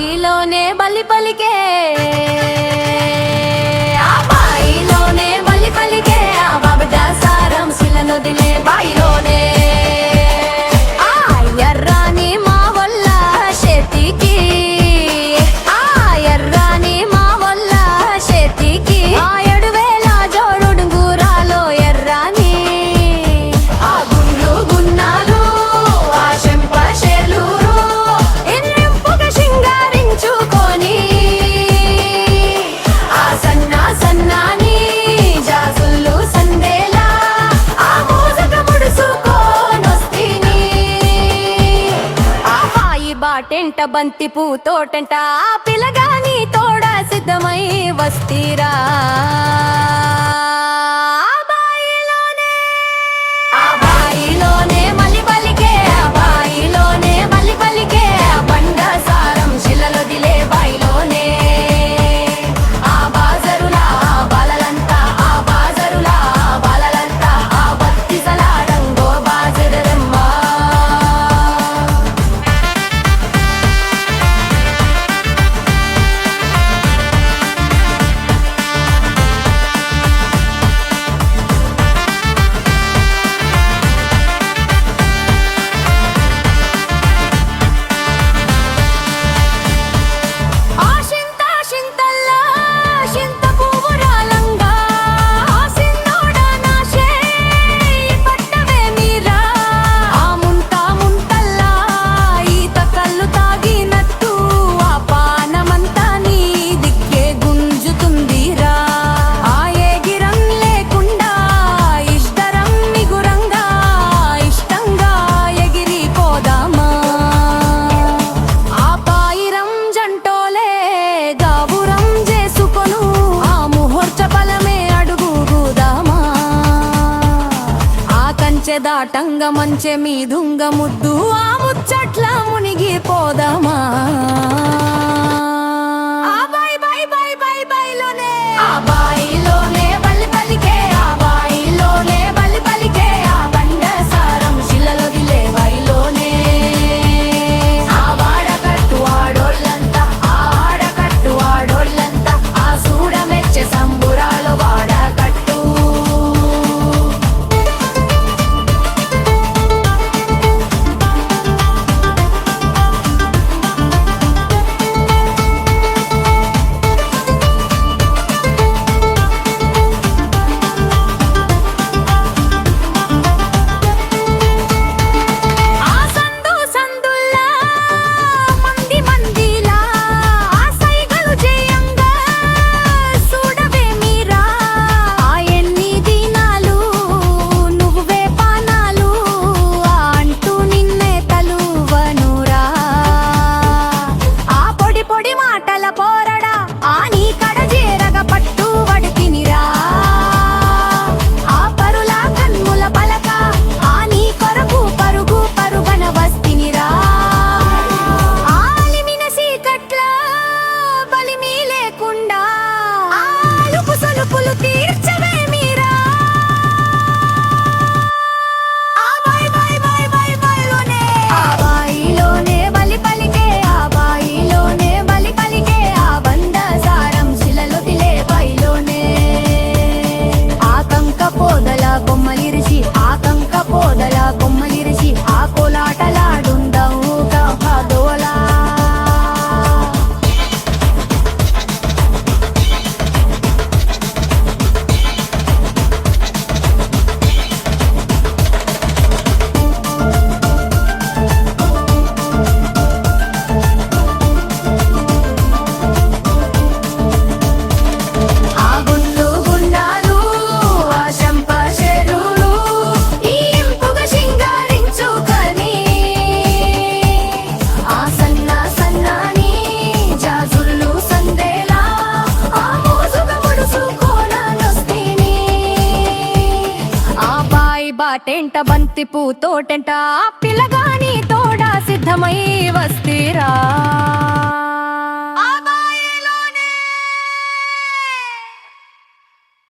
రాయిలోనే బలి పలికే తోటెంట బంతి పూతోటంట ఆ పిలగాని తోడా సిద్ధమై వస్తీరా. దాటంగ మంచె మీదుంగ ముద్దు ఆ ముచ్చట్ల మునిగిపోదామా? ఆటెంట బంతి పూతోటెంట పిలగాని తోడా సిద్ధమై వస్తీరా?